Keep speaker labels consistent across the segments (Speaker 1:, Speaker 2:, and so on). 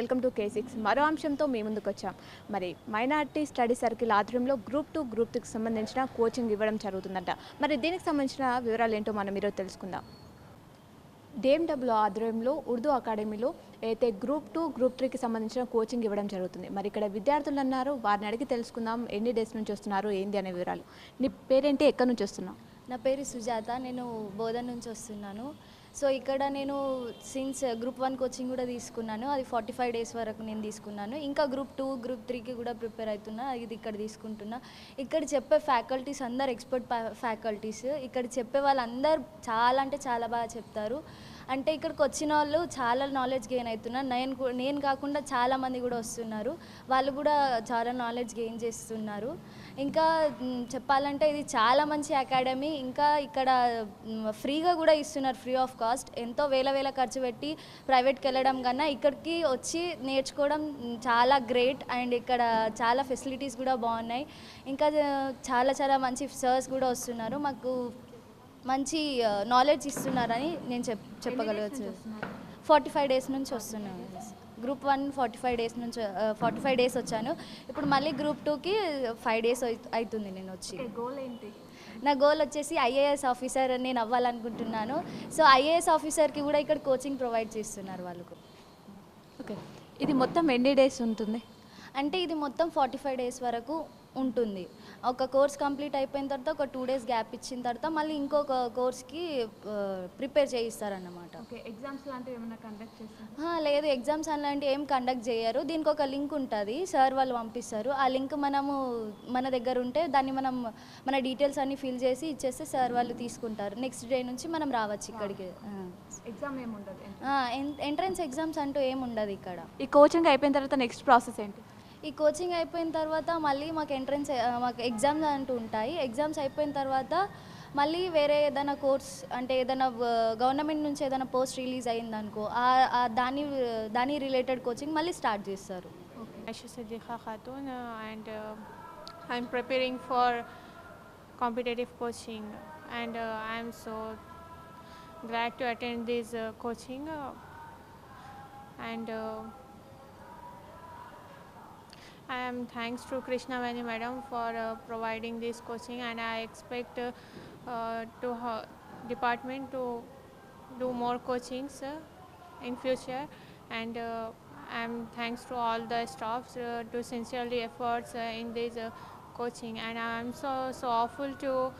Speaker 1: Welcome to K six మరో అంశంతో మీ ముందుకు వచ్చాం. మరి మైనార్టీ స్టడీ సర్కిల్ ఆధ్వర్యంలో గ్రూప్ టూ గ్రూప్ త్రీకి సంబంధించిన కోచింగ్ ఇవ్వడం జరుగుతుందంట. మరి దీనికి సంబంధించిన వివరాలు ఏంటో మనం ఈరోజు తెలుసుకుందాం. డిఎండబ్ల్యూ ఆధ్వర్యంలో ఉర్దూ అకాడమీలో అయితే గ్రూప్ టూ గ్రూప్ త్రీకి సంబంధించిన కోచింగ్ ఇవ్వడం జరుగుతుంది. మరి ఇక్కడ విద్యార్థులు అన్నారు వారిని అడిగి తెలుసుకుందాం ఎన్ని డేస్ నుంచి వస్తున్నారు ఏంది అనే వివరాలు. నీ పేరేంటి ఎక్కడి నుంచి వస్తున్నావు?
Speaker 2: నా పేరు సుజాత నేను బోధన్ నుంచి వస్తున్నాను. సో ఇక్కడ నేను సిన్స్ గ్రూప్ వన్ కోచింగ్ కూడా తీసుకున్నాను. అది ఫార్టీ ఫైవ్ డేస్ వరకు నేను తీసుకున్నాను. ఇంకా గ్రూప్ టూ గ్రూప్ త్రీకి కూడా ప్రిపేర్ అవుతున్నా. ఇది ఇక్కడ తీసుకుంటున్నా. ఇక్కడ చెప్పే ఫ్యాకల్టీస్ అందరు ఎక్స్పర్ట్ ఫ్యాకల్టీస్ ఇక్కడ చెప్పే వాళ్ళందరూ చాలా అంటే చాలా బాగా చెప్తారు. అంటే ఇక్కడికి వచ్చిన వాళ్ళు చాలా నాలెడ్జ్ గెయిన్ అవుతున్నారు. నేను నేను కాకుండా చాలామంది కూడా వస్తున్నారు. వాళ్ళు కూడా చాలా నాలెడ్జ్ గెయిన్ చేస్తున్నారు. ఇంకా చెప్పాలంటే ఇది చాలా మంచి అకాడమీ. ఇంకా ఇక్కడ ఫ్రీగా కూడా ఇస్తున్నారు ఫ్రీ ఆఫ్ కాస్ట్. ఎంతో వేల వేల ఖర్చు పెట్టి ప్రైవేట్కి వెళ్ళడం కన్నా ఇక్కడికి వచ్చి నేర్చుకోవడం చాలా గ్రేట్. అండ్ ఇక్కడ చాలా ఫెసిలిటీస్ కూడా బాగున్నాయి. ఇంకా చాలా చాలా మంచి సర్స్ కూడా వస్తున్నారు. మాకు మంచి నాలెడ్జ్ ఇస్తున్నారని నేను చెప్ చెప్పగలవచ్చు. ఫార్టీ ఫైవ్ డేస్ నుంచి వస్తున్నాను group one forty five days నుంచి ఫార్టీ ఫైవ్ డేస్ వచ్చాను. ఇప్పుడు మళ్ళీ గ్రూప్ టూకి ఫైవ్ డేస్ అవుతుంది నేను వచ్చి.
Speaker 1: గోల్ ఏంటి?
Speaker 2: నా గోల్ వచ్చేసి ఐఏఎస్ ఆఫీసర్ నేను అవ్వాలనుకుంటున్నాను. సో ఐఏఎస్ ఆఫీసర్కి కూడా ఇక్కడ కోచింగ్ ప్రొవైడ్ చేస్తున్నారు వాళ్ళకు.
Speaker 1: ఓకే ఇది మొత్తం ఎన్ని డేస్ ఉంటుంది?
Speaker 2: అంటే ఇది మొత్తం ఫార్టీ ఫైవ్ డేస్ వరకు ఉంటుంది. ఒక కోర్స్ కంప్లీట్ అయిపోయిన తర్వాత ఒక టూ డేస్ గ్యాప్ ఇచ్చిన తర్వాత మళ్ళీ ఇంకొక కోర్స్కి ప్రిపేర్ చేయిస్తారన్నమాట.
Speaker 1: ఓకే ఎగ్జామ్స్ లాంటివి ఏమైనా కండక్ట్
Speaker 2: లేదు ఎగ్జామ్స్ అలాంటివి ఏం కండక్ట్ చేయరు. దీనికి ఒక లింక్ ఉంటుంది. సార్ వాళ్ళు పంపిస్తారు. ఆ లింక్ మనము మన దగ్గర ఉంటే దాన్ని మనం మన డీటెయిల్స్ అన్ని ఫిల్ చేసి ఇచ్చేస్తే సార్ వాళ్ళు తీసుకుంటారు. నెక్స్ట్ డే నుంచి మనం రావచ్చు ఇక్కడికి.
Speaker 1: ఎగ్జామ్ ఏముండదు?
Speaker 2: ఎంట్రన్స్ ఎగ్జామ్స్ అంటూ ఏం ఉండదు ఇక్కడ.
Speaker 1: ఈ కోచింగ్ అయిపోయిన తర్వాత నెక్స్ట్ ప్రాసెస్ ఏంటి?
Speaker 2: ఈ కోచింగ్ అయిపోయిన తర్వాత మళ్ళీ మాకు ఎంట్రన్స్ మాకు ఎగ్జామ్స్ అంటూ ఉంటాయి. ఎగ్జామ్స్ అయిపోయిన తర్వాత మళ్ళీ వేరే ఏదైనా కోర్స్ అంటే ఏదైనా గవర్నమెంట్ నుంచి ఏదైనా పోస్ట్ రిలీజ్ అయిందనుకో ఆ దాని దాని రిలేటెడ్ కోచింగ్ మళ్ళీ స్టార్ట్ చేస్తారు.
Speaker 3: Aisha and Khatun. Preparing for competitive coaching and for so coaching. To attend this coaching and am thanks to Krishna Vani madam for uh, providing this coaching and I expect uh, uh, to her department to do more coachings uh, in future. And uh, I'm thanks to all the staffs uh, to sincerely efforts uh, in this coaching. And I'm so so awful to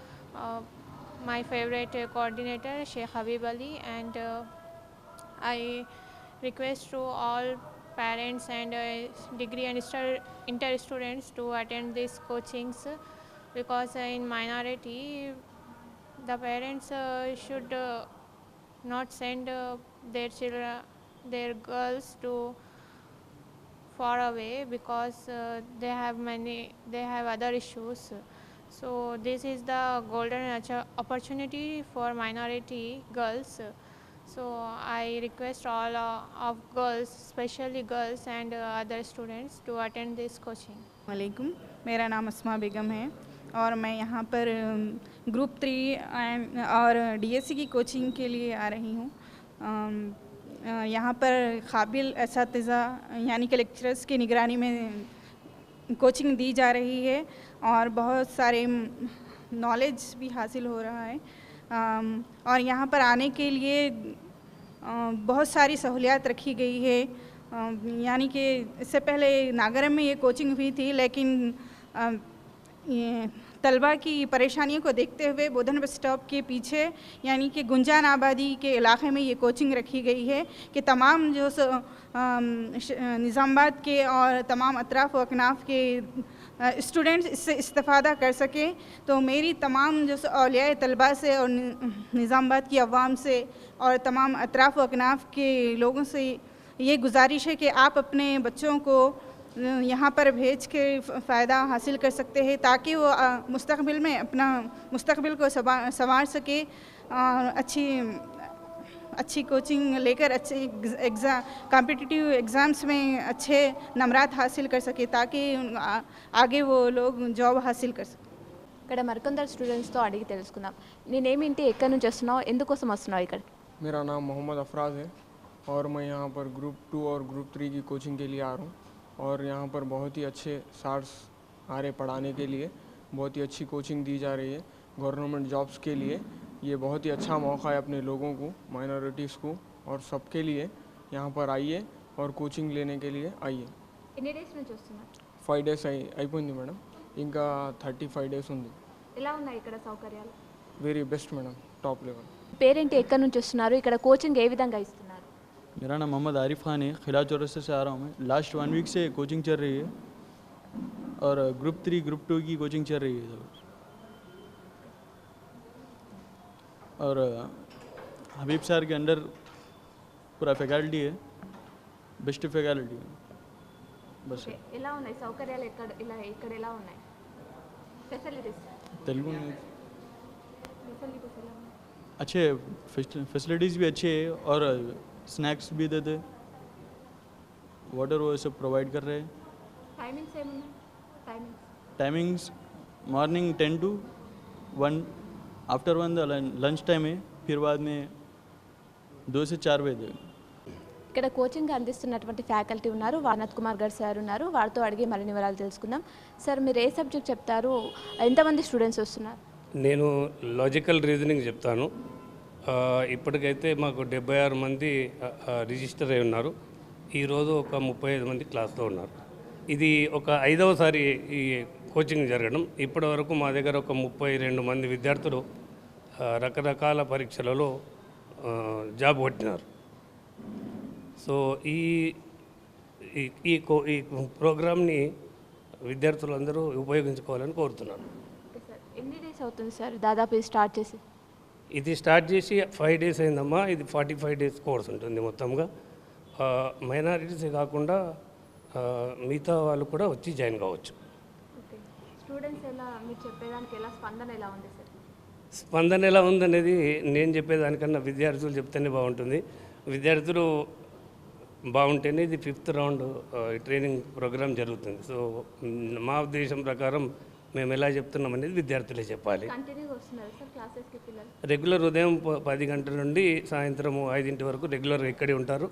Speaker 3: my favorite coordinator Sheikh Habib Ali. And I request to all parents and uh, degree and inter students to attend these coachings because uh, in minority the parents uh, should not send their children their girls to far away because uh, they have many they have other issues. So this is the golden opportunity for minority girls so i request all uh, of girls especially girls and uh, other students to attend this coaching.
Speaker 4: वालेकुम मेरा नाम अस्मा बेगम है और मैं यहाँ पर group three and और DSC की कोचिंग के लिए आ रही हूँ। यहाँ पर काबिल इस यानी कि लेक्चरर्स की निगरानी में कोचिंग दी जा रही है और बहुत सारे नॉलेज भी हासिल हो रहा है। और यहाँ पर आने के लिए बहुत सारी सहूलियात रखी गई है। यानी कि इससे पहले नागरम में ये कोचिंग हुई थी, लेकिन ये तलबा की परेशानियों को देखते हुए बोधन बस स्टॉप के पीछे यानी कि गुंजान आबादी के इलाके में ये कोचिंग रखी गई है कि तमाम जो अम, के और तमाम अतराफ़ व अकनाफ के स्टूडेंट्स इससे इस्तेफ़ादा कर सकें। तो मेरी तमाम जो अलिया तलबा से और निज़ामबाद की अवाम से और तमाम अतराफ़ व अकनाफ के लोगों से ये गुजारिश है कि आप अपने बच्चों को यहाँ पर भेज के फ़- फ़ायदा हासिल कर सकते हैं ताकि वो अ, मुस्तकबिल में अपना मुस्तकबिल को सवा- संवार सके और अच्छी अच्छी कोचिंग लेकर अच्छे एग्ज़ाम कॉम्पिटिटिव एग्ज़ाम्स में अच्छे नंबरात हासिल कर सके ताकि उन- आ- आगे वो लोग जॉब हासिल कर सकें
Speaker 1: ఇక్కడ మరికొందరు స్టూడెంట్స్తో అడిగి తెలుసుకుందాం నేనేమింటి ఎక్కడి నుంచి వస్తున్నావు ఎందుకోసం వస్తున్నావు ఇక్కడ
Speaker 5: मेरा नाम मोहम्मद अफराज है और मैं यहाँ पर ग्रुप टू और ग्रुप थ्री की कोचिंग के लिए आ रहा हूँ और यहाँ पर बहुत ही अच्छे सार्स आ रहे पढ़ाने के लिए बहुत ही अच्छी कोचिंग दी जा रही है गवर्नमेंट जॉब्स के लिए ये बहुत ही अच्छा मौका है अपने लोगों को माइनॉरिटीज़ को और सबके लिए यहाँ पर आइए और कोचिंग लेने के लिए आइए
Speaker 1: ఎన్ని డేస్ నుంచి వస్తున్నారు
Speaker 5: ఫైవ్ డేస్ అయి అయిపోయింది మేడం ఇంకా థర్టీ ఫైవ్ డేస్ ఉంది
Speaker 1: ఎలా ఉన్నాయి ఇక్కడ సౌకర్యాలు
Speaker 5: very best madam top level
Speaker 1: parent ఎక్కడి నుంచి వస్తున్నారు ఇక్కడ కోచింగ్ ఏ విధంగా ఇస్తున్నారు
Speaker 6: मेरा नाम मोहम्मद आरिफ खान है खिला चौरस्ते से आ रहा हूँ मैं लास्ट वन वीक से कोचिंग चल रही है और ग्रुप थ्री ग्रुप टू की कोचिंग चल रही है इधर। और हबीब सर के अंडर पूरा फैकल्टी है बेस्ट फैकल्टी है बस
Speaker 1: ఓకే ఎలా ఉన్నాయి సౌకర్యాలు ఎక్కడ ఇలా ఇక్కడ ఎలా ఉన్నాయి ఫెసిలిటీస్
Speaker 6: तेलुगु में
Speaker 1: ఫెసిలిటీస్ ఎలా ఉన్నాయి
Speaker 6: अच्छे फैसिलिटीज़ भी अच्छे है और स्नैक्स भी देते वाटर वो सब प्रोवाइड कर रहे हैं
Speaker 1: టైమింగ్స్ ఏమున్నాయి timings
Speaker 6: timings morning ten to one after one lunch time है फिर बाद में दो से चार बजे तक
Speaker 1: ఇక్కడ కోచింగ్ అందిస్తున్నటువంటి ఫ్యాకల్టీ ఉన్నారు వానత్ కుమార్ గారు సార్ ఉన్నారు వారితో అడిగి మరిన్ని వివరాలు తెలుసుకుందాం సార్ మీరు ఏ సబ్జెక్ట్ చెప్తారు ఎంతమంది స్టూడెంట్స్ వస్తున్నారు
Speaker 7: నేను లాజికల్ రీజనింగ్ చెప్తాను ఆ, ఇప్పటికైతే మాకు డెబ్బై ఆరు మంది రిజిస్టర్ అయి ఉన్నారు. ఈరోజు ఒక ముప్పై ఐదు మంది క్లాస్లో ఉన్నారు. ఇది ఒక ఐదవసారి ఈ కోచింగ్ జరగడం. ఇప్పటి వరకు మా దగ్గర ఒక ముప్పై రెండు మంది విద్యార్థులు రకరకాల పరీక్షలలో జాబ్ కొట్టినారు. సో ఈ ఈ- ఈ కో- ఈ ప్రోగ్రామ్ని విద్యార్థులందరూ ఉపయోగించుకోవాలని కోరుతున్నాను.
Speaker 1: ఎన్ని డేస్ అవుతుంది సార్? దాదాపు స్టార్ట్ చేసి.
Speaker 7: ఇది స్టార్ట్ చేసి ఫైవ్ డేస్ అయిందమ్మా. ఇది ఫార్టీ ఫైవ్ డేస్ కోర్స్ ఉంటుంది మొత్తంగా. మైనారిటీస్ కాకుండా మిగతా వాళ్ళు కూడా వచ్చి జాయిన్ కావచ్చు.
Speaker 1: స్పందన ఎలా
Speaker 7: ఉందనేది నేను చెప్పేదానికన్నా విద్యార్థులు చెప్తేనే బాగుంటుంది. విద్యార్థులు బాగుంటేనే ఇది ఫిఫ్త్ రౌండ్ ట్రైనింగ్ ప్రోగ్రామ్ జరుగుతుంది. సో మా ఉద్దేశం ప్రకారం మేము ఎలా చెప్తున్నాం అనేది విద్యార్థులే చెప్పాలి. రెగ్యులర్ ఉదయం పది గంటల నుండి సాయంత్రం ఐదింటి వరకు రెగ్యులర్ ఇక్కడే ఉంటారు.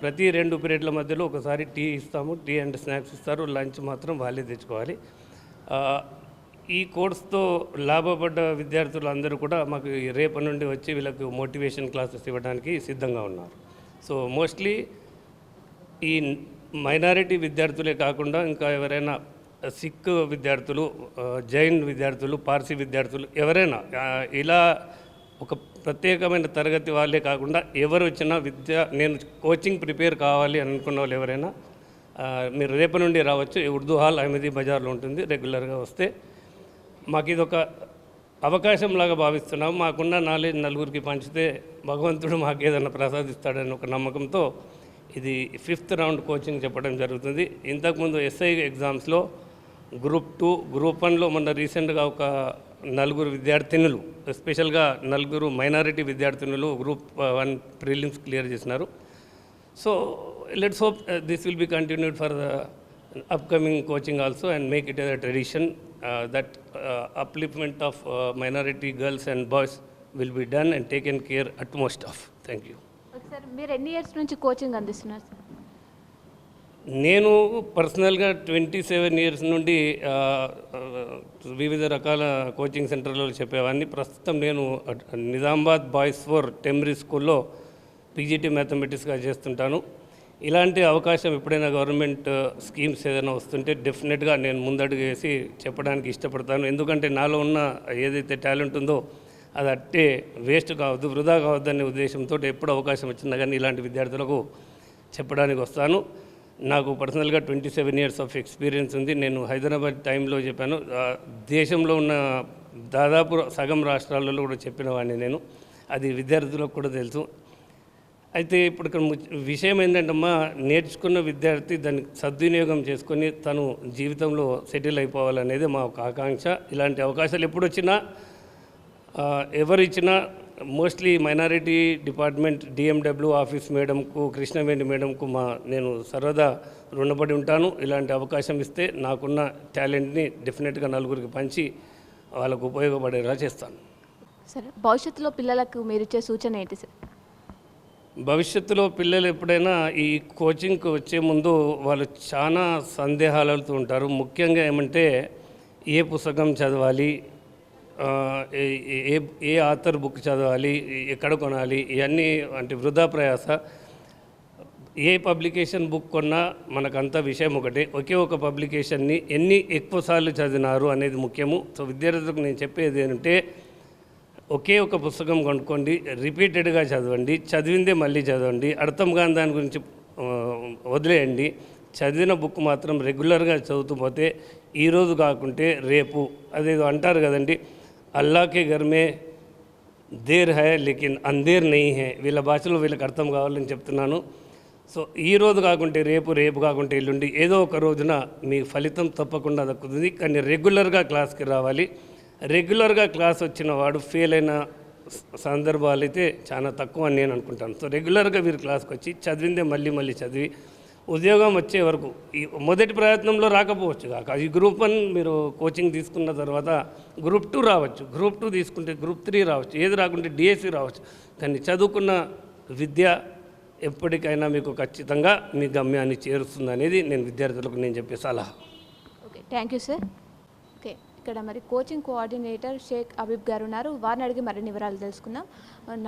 Speaker 7: ప్రతి రెండు పీరియడ్ల మధ్యలో ఒకసారి టీ ఇస్తాము టీ అండ్ స్నాక్స్ ఇస్తారు లంచ్ మాత్రం వాళ్ళే తెచ్చుకోవాలి. ఈ కోర్స్తో లాభపడ్డ విద్యార్థులు అందరూ కూడా మాకు రేపటి నుండి వచ్చి వీళ్ళకు మోటివేషన్ క్లాసెస్ ఇవ్వడానికి సిద్ధంగా ఉన్నారు. సో మోస్ట్లీ ఈ మైనారిటీ విద్యార్థులే కాకుండా ఇంకా ఎవరైనా సిక్ విద్యార్థులు జైన్ విద్యార్థులు పార్సీ విద్యార్థులు ఎవరైనా ఇలా ఒక ప్రత్యేకమైన తరగతి వాళ్ళే కాకుండా ఎవరు వచ్చినా విద్య నేను కోచింగ్ ప్రిపేర్ కావాలి అని అనుకున్న వాళ్ళు ఎవరైనా మీరు రేపు నుండి రావచ్చు. ఉర్దూ హాల్ అహ్మదీ బజార్లో ఉంటుంది రెగ్యులర్గా వస్తే. మాకు ఇది ఒక అవకాశం లాగా భావిస్తున్నాం మాకున్న నాలెడ్జ్ నలుగురికి పంచితే భగవంతుడు మాకు ఏదైనా ప్రసాదిస్తాడని ఒక నమ్మకంతో ఇది ఫిఫ్త్ రౌండ్ కోచింగ్ చెప్పడం జరుగుతుంది. ఇంతకుముందు ఎస్ఐ ఎగ్జామ్స్లో గ్రూప్ టూ గ్రూప్ వన్లో మొన్న రీసెంట్గా ఒక నలుగురు విద్యార్థినులు ఎస్పెషల్గా నలుగురు మైనారిటీ విద్యార్థినులు గ్రూప్ వన్ ప్రిలిమ్స్ క్లియర్ చేసినారు. So let's hope this will be continued for the upcoming coaching also and make it a tradition that upliftment of minority girls and boys will be done and take care at most of thank you
Speaker 1: sir మీరు ఎన్ని years నుంచి coaching అందిస్తున్నారు
Speaker 7: నేను పర్సనల్గా twenty seven years నుండి వివిధ రకాల coaching సెంటర్లలో చెప్పేవాడిని. ప్రస్తుతం నేను నిజామాబాద్ బాయ్స్ ఫోర్ టెమ్రీ స్కూల్లో పీజీటీ మ్యాథమెటిక్స్గా చేస్తుంటాను. ఇలాంటి అవకాశం ఎప్పుడైనా గవర్నమెంట్ స్కీమ్స్ ఏదైనా వస్తుంటే డెఫినెట్గా నేను ముందడుగు వేసి చెప్పడానికి ఇష్టపడతాను. ఎందుకంటే నాలో ఉన్న ఏదైతే టాలెంట్ ఉందో అది అట్టే వేస్ట్ కావద్దు వృధా కావద్దనే ఉద్దేశంతో ఎప్పుడు అవకాశం వచ్చినా కానీ ఇలాంటి విద్యార్థులకు చెప్పడానికి వస్తాను. నాకు పర్సనల్గా twenty seven years of experience ఉంది. నేను హైదరాబాద్ టైంలో చెప్పాను. దేశంలో ఉన్న దాదాపు సగం రాష్ట్రాలలో కూడా చెప్పిన వాడిని నేను. అది విద్యార్థులకు కూడా తెలుసు. అయితే ఇప్పుడు ఇక్కడ విషయం ఏంటంటమ్మా నేర్చుకున్న విద్యార్థి దాన్ని సద్వినియోగం చేసుకొని తను జీవితంలో సెటిల్ అయిపోవాలనేది మా ఒక ఆకాంక్ష. ఇలాంటి అవకాశాలు ఎప్పుడు వచ్చినా ఎవరిచ్చినా mostly minority department DMW office మేడంకు Krishnaveni మేడంకు మా నేను సర్వదా రుణపడి ఉంటాను. ఇలాంటి అవకాశం ఇస్తే నాకున్న టాలెంట్ని డెఫినెట్గా నలుగురికి పంచి వాళ్ళకు ఉపయోగపడేలా చేస్తాను.
Speaker 1: సరే భవిష్యత్తులో పిల్లలకు మీరు ఇచ్చే సూచన ఏంటి సార్?
Speaker 7: భవిష్యత్తులో పిల్లలు ఎప్పుడైనా ఈ కోచింగ్కి వచ్చే ముందు వాళ్ళు చాలా సందేహాలతో ఉంటారు. ముఖ్యంగా ఏమంటే ఏ పుస్తకం చదవాలి ఏ- ఏ ఆథర్ బుక్ చదవాలి ఎక్కడ కొనాలి ఇవన్నీ అంటే వృధా ప్రయాస. ఏ పబ్లికేషన్ బుక్ కొన్నా మనకంతా విషయం ఒకటే ఒకే ఒక పబ్లికేషన్ని ఎన్ని ఎక్కువసార్లు చదివినారు అనేది ముఖ్యము. సో విద్యార్థులకు నేను చెప్పేది ఏంటంటే ఒకే ఒక పుస్తకం కొనుక్కోండి రిపీటెడ్గా చదవండి చదివిందే మళ్ళీ చదవండి అర్థం కాని దాని గురించి వదిలేయండి. చదివిన బుక్ మాత్రం రెగ్యులర్గా చదువుతూ పోతే ఈరోజు కాకుంటే రేపు అదేదో అంటారు కదండి అల్లాకే గర్మే దేర్ హై లేకిన్ అందేర్ నెయ్యి హే వీళ్ళ భాషలో వీళ్ళకి అర్థం కావాలని చెప్తున్నాను సో ఈ రోజు కాకుంటే రేపు రేపు కాకుంటే ఎల్లుండి ఏదో ఒక రోజున మీ ఫలితం తప్పకుండా దక్కుతుంది. కానీ రెగ్యులర్గా క్లాస్కి రావాలి. రెగ్యులర్గా క్లాస్ వచ్చిన వాడు ఫెయిల్ అయిన సందర్భాలు అయితే చాలా తక్కువ అని నేను అనుకుంటాను. సో రెగ్యులర్గా మీరు క్లాస్కి వచ్చి చదివిందే మళ్ళీ మళ్ళీ చదివి ఉద్యోగం వచ్చే వరకు ఈ మొదటి ప్రయత్నంలో రాకపోవచ్చు. కాక ఈ గ్రూప్ వన్ మీరు కోచింగ్ తీసుకున్న తర్వాత గ్రూప్ టూ రావచ్చు. గ్రూప్ టూ తీసుకుంటే గ్రూప్ త్రీ రావచ్చు. ఏది రాకుంటే డిఎస్సి రావచ్చు. కానీ చదువుకున్న విద్య ఎప్పటికైనా మీకు ఖచ్చితంగా మీ గమ్యాన్ని చేరుస్తుంది అనేది నేను విద్యార్థులకు నేను చెప్పే సలహా.
Speaker 1: Okay thank you sir. Okay ఇక్కడ మరి కోచింగ్ కోఆర్డినేటర్ షేక్ అబీబ్ గారు ఉన్నారు. వారిని అడిగి మరిన్ని వివరాలు తెలుసుకుందాం.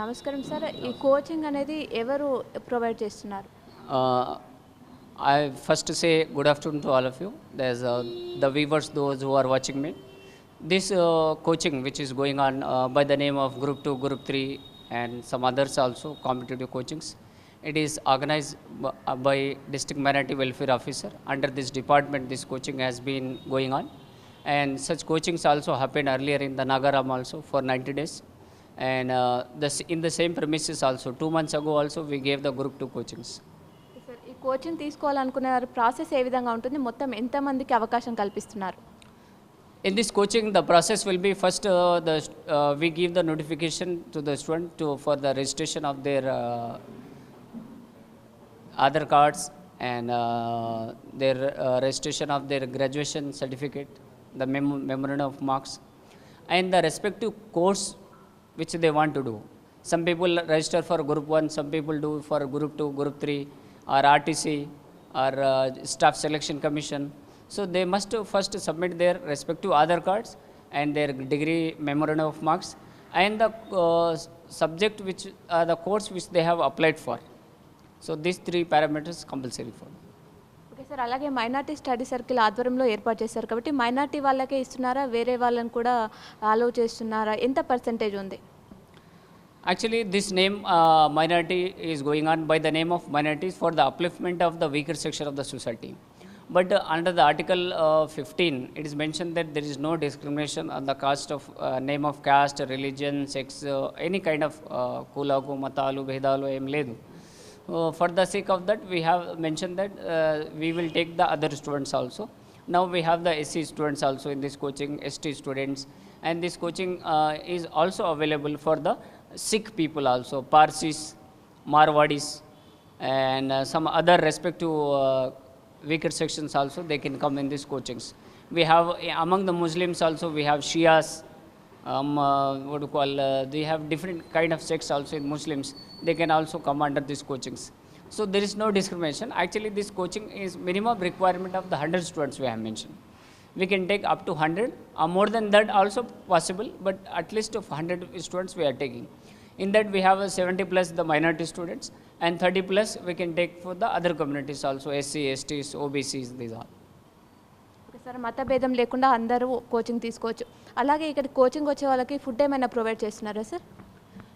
Speaker 1: నమస్కారం సార్. ఈ కోచింగ్ అనేది ఎవరు ప్రొవైడ్ చేస్తున్నారు?
Speaker 8: I first say good afternoon to all of you. There's uh, the viewers, those who are watching me. This uh, coaching, which is going on uh, by the name of Group 2, Group 3, and some others also, competitive coachings, it is organized uh, by District Minority Welfare Officer. Under this department, this coaching has been going on. And such coachings also happened earlier in the Nagaram also for 90 days. And uh, the, in the same premises also, two months ago also, we gave the Group 2 coachings.
Speaker 1: Sir ఈ coaching తీసుకోవాలనుకునే వారి process ఏ విధంగా ఉంటుంది మొత్తం ఎంతమందికి అవకాశం కల్పిస్తున్నారు
Speaker 8: In this coaching, the process will be first uh, the st- uh, we give the notification to the student to for the registration of their uh, Aadhaar cards and uh, their uh, registration of their graduation certificate, the mem- memorandum of marks, and the respective course which they want to do. Some people register for group one, some people do for group two, group three, or RTC, or uh, staff selection commission. So they must first submit their respective Aadhaar cards and their degree memorandum of marks and the uh, subject which uh, the course which they have applied for. So these three parameters compulsory for. them.
Speaker 1: Okay sir అలాగే minority study circle ఆధ్వర్యంలో ఏర్పాటు చేశారు కాబట్టి minority వాళ్ళకే ఇస్తున్నారా వేరే వాళ్ళని కూడా అలో చేస్తున్నారా ఎంత పర్సంటేజ్ ఉంది
Speaker 8: Actually, this name uh, minority is going on by the name of minorities for the upliftment of the weaker section of the society. But uh, under the Article uh, 15, it is mentioned that there is no discrimination on the caste of uh, name of caste, religion, sex, uh, any kind of uh, kulaku, matalu, vedalu, em ledu. Uh, for the sake of that, we have mentioned that uh, we will take the other students also. Now we have the SC students also in this coaching, ST students, and this coaching uh, is also available for the Sikh people also, Parsis, Marwadis, and uh, some other respective uh, weaker sections also, they can come in these coachings. We have, eh, among the Muslims also, we have Shias, um, uh, what do you call, uh, they have different kind of sects also in Muslims. They can also come under these coachings. So there is no discrimination. Actually, this coaching is minimum requirement of the 100 students we have mentioned. We can take up to 100, or more than that also possible, but at least of 100 students we are taking. In that we have a 70 plus the minority students, and 30 plus we can take for the other communities also, SC, STs, OBCs, these are.
Speaker 1: Okay sir మత భేదం లేకుండా అందరూ coaching తీసుకోవచ్చు అలాగే ఇక్కడ coaching వచ్చే వాళ్ళకి food ఏమైనా ప్రొవైడ్ చేస్తున్నారా sir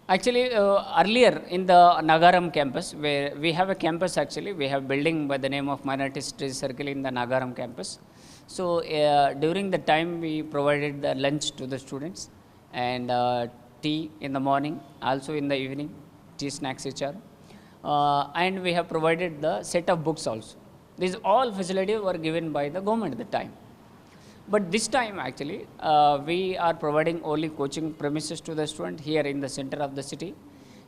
Speaker 8: Actually, uh, earlier in the Nagaram campus, where we have a campus actually, we have building by the name of Minority Studies Circle in the Nagaram campus. So uh, during the time we provided the lunch to the students and uh, tea in the morning, also in the evening, tea snacks HR. Uh, and we have provided the set of books also. These all facilities were given by the government at the time. But this time, actually, uh, we are providing only coaching premises to the student here in the center of the city,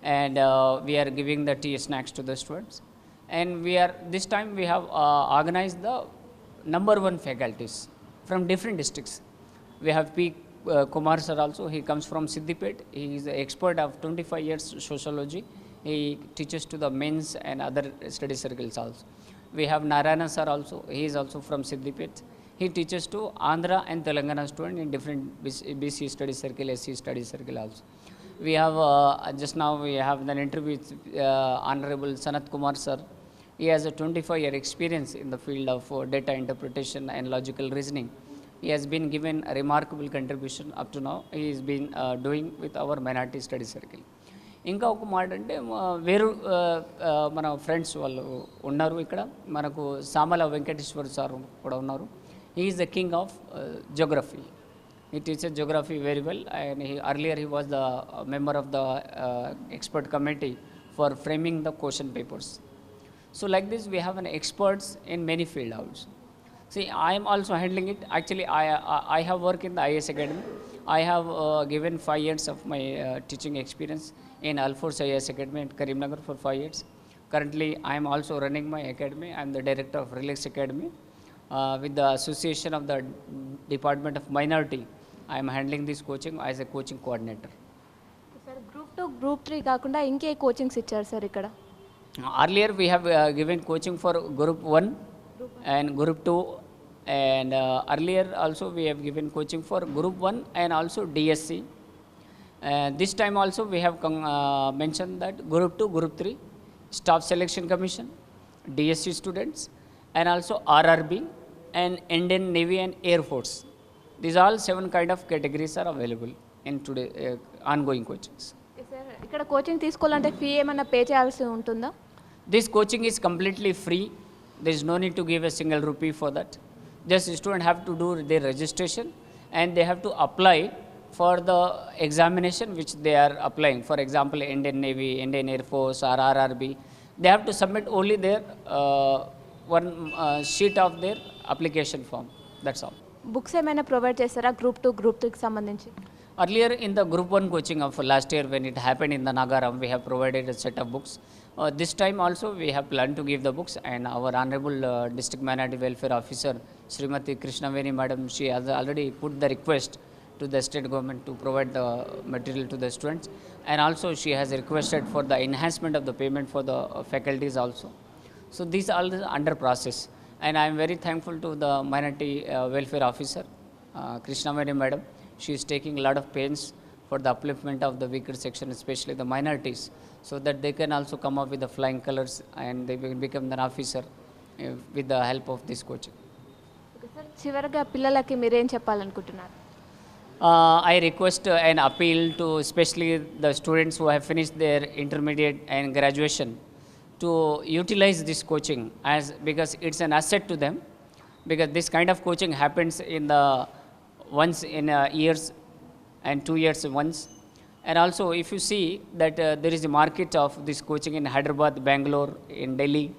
Speaker 8: and uh, we are giving the tea snacks to the students. And we are this time we have uh, organized the number one faculties from different districts. We have P. Uh, Kumar sir also. He comes from Siddipet. He is an expert of 25 years sociology. He teaches to the men's and other study circles also. We have Narayana sir also. He is also from Siddipet. He teaches to Andhra and Telangana students in different BC study circle, SC study circle also. We have uh, just now we have an interview with uh, Honorable Sanat Kumar sir. He has a 25 year experience in the field of uh, data interpretation and logical reasoning. He has been given a remarkable contribution up to now. He has been uh, doing with our minority study circle. ఇంకా ఒక మాట అంటే మ- వేరు ఆ, ఆ, మన friends వాళ్ళు ఉన్నారు ఇక్కడ మనకు సామల వెంకటేశ్వర్ సార్ కూడా ఉన్నారు he is the king of geography he teaches geography very well and he, earlier he was the uh, member of the uh, expert committee for framing the question papers so like this we have an experts in many field also see I'm also handling it actually I I have work in the IAS academy I have given five years of my teaching experience in Alphores IAS academy and Karimnagar for five years currently I'm also running my academy I'm the director of Relax academy with the association of the department of minority I'm handling this coaching as a coaching coordinator
Speaker 1: sir group two group three కాకుండా ఇంకే coachings ఇచ్చారు sir ఇక్కడ?
Speaker 8: Earlier we have given coaching for group one and group 2 and uh, earlier also we have given coaching for group 1 and also dsc uh, this time also we have con- uh, mentioned that group 2 group 3 staff selection commission dsc students and also rrb and indian navy and air force these all seven kind of categories are available in today uh, ongoing coachings
Speaker 1: sir ఇక్కడ coaching తీసుకోవాలంటే fee ఏమైనా pay చేయాల్సి ఉంటుందా
Speaker 8: This coaching is completely free. There is no need to give a single rupee for that. Just student have to do their registration and they have to apply for the examination which they are applying. For example, Indian Navy, Indian Air Force or RRB. They have to submit only their uh, one uh, sheet of their application form. That's all.
Speaker 1: Books ఏమైనా provide చేస్తారా group two group త్రీకి సంబంధించి
Speaker 8: Earlier in the group 1 coaching of last year when it happened in the Nagaram, we have provided a set of books. uh, this time also we have planned to give the books and our Honorable uh, District Minority Welfare Officer Srimati Krishnaveni Madam, she has already put the request to the state government to provide the material to the students and also she has requested for the enhancement of the payment for the uh, faculties also. So these are all under process and I am very thankful to the minority uh, welfare officer, uh, Krishnaveni madam. She is taking a lot of pains for the upliftment of the weaker section, especially the minorities, so that they can also come up with the flying colors and they will become an officer uh, with the help of this coaching.
Speaker 1: Okay sir చివరిగా పిల్లలకి మీరేం చెప్పాలనుకుంటున్నారు
Speaker 8: Uh, I request uh, an appeal to especially the students who have finished their intermediate and graduation to utilize this coaching as because it's an asset to them because this kind of coaching happens in the once in uh, years and two years once. And also if you see that uh, there is a market of this coaching in Hyderabad, Bangalore, in Delhi.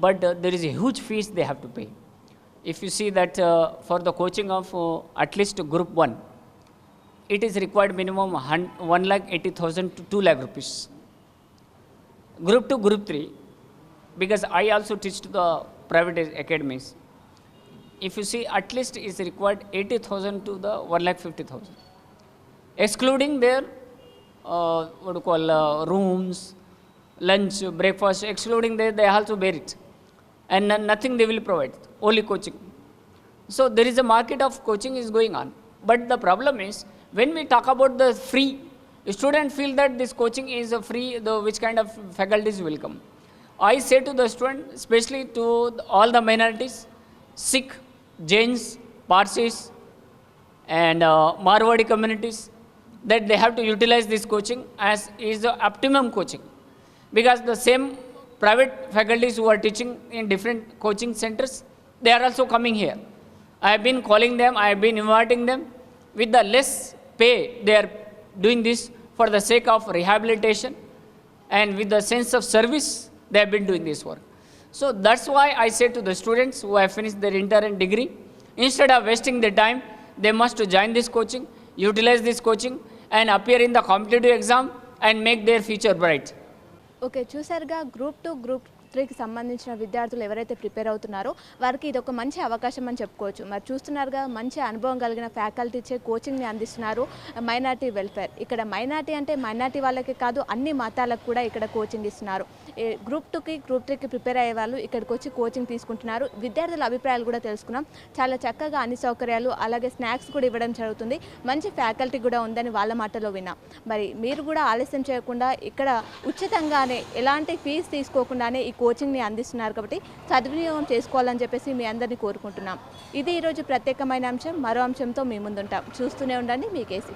Speaker 8: But uh, there is a huge fees they have to pay. If you see that uh, for the coaching of uh, at least group 1 it is required minimum hun- 1 lakh 80000 to 2 lakh rupees. Group 2 group 3 because i also teach to the private academies. If you see at least is required 80000 to the 1 lakh 50000 excluding their uh, what do you call uh, rooms lunch breakfast excluding their they also bear it. And nothing they will provide only coaching. So there is a market of coaching is going on. But the problem is when we talk about the free student feel that this coaching is a free the which kind of faculties will come. I say to the student especially to all the minorities sikh jains parsis and uh, marwadi communities that they have to utilize this coaching as is the optimum coaching. Because the same private faculties who are teaching in different coaching centers they are also coming here. I have been calling them i have been inviting them with the less pay they are doing this for the sake of rehabilitation and with the sense of service they have been doing this work. So that's why i say to the students who have finished their inter and degree instead of wasting their time they must join this coaching utilize this coaching and appear in the competitive exam and make their future bright
Speaker 1: okay చూసారుగా group two group త్రీకి సంబంధించిన విద్యార్థులు ఎవరైతే prepare అవుతున్నారో వారికి ఇది ఒక మంచి అవకాశం అని చెప్పుకోవచ్చు. మరి చూస్తున్నారుగా మంచి అనుభవం కలిగిన ఫ్యాకల్టీ ఇచ్చే కోచింగ్ని అందిస్తున్నారు మైనార్టీ వెల్ఫేర్. ఇక్కడ మైనార్టీ అంటే మైనార్టీ వాళ్ళకే కాదు అన్ని మతాలకు కూడా ఇక్కడ కోచింగ్ ఇస్తున్నారు. గ్రూప్ టూకి గ్రూప్ త్రీకి ప్రిపేర్ అయ్యే వాళ్ళు ఇక్కడికి వచ్చి కోచింగ్ తీసుకుంటున్నారు. విద్యార్థుల అభిప్రాయాలు కూడా తెలుసుకున్నాం. చాలా చక్కగా అన్ని సౌకర్యాలు అలాగే స్నాక్స్ కూడా ఇవ్వడం జరుగుతుంది. మంచి ఫ్యాకల్టీ కూడా ఉందని వాళ్ళ మాటలో విన్నాం. మరి మీరు కూడా ఆలస్యం చేయకుండా ఇక్కడ ఉచితంగానే ఎలాంటి ఫీజు తీసుకోకుండానే ఈ కోచింగ్ని అందిస్తున్నారు కాబట్టి సద్వినియోగం చేసుకోవాలని చెప్పేసి మీ అందరినీ కోరుకుంటున్నాం. ఇది ఈరోజు ప్రత్యేకమైన అంశం. మరో అంశంతో మీ ముందుంటాం. చూస్తూనే ఉండండి మీ కేసీ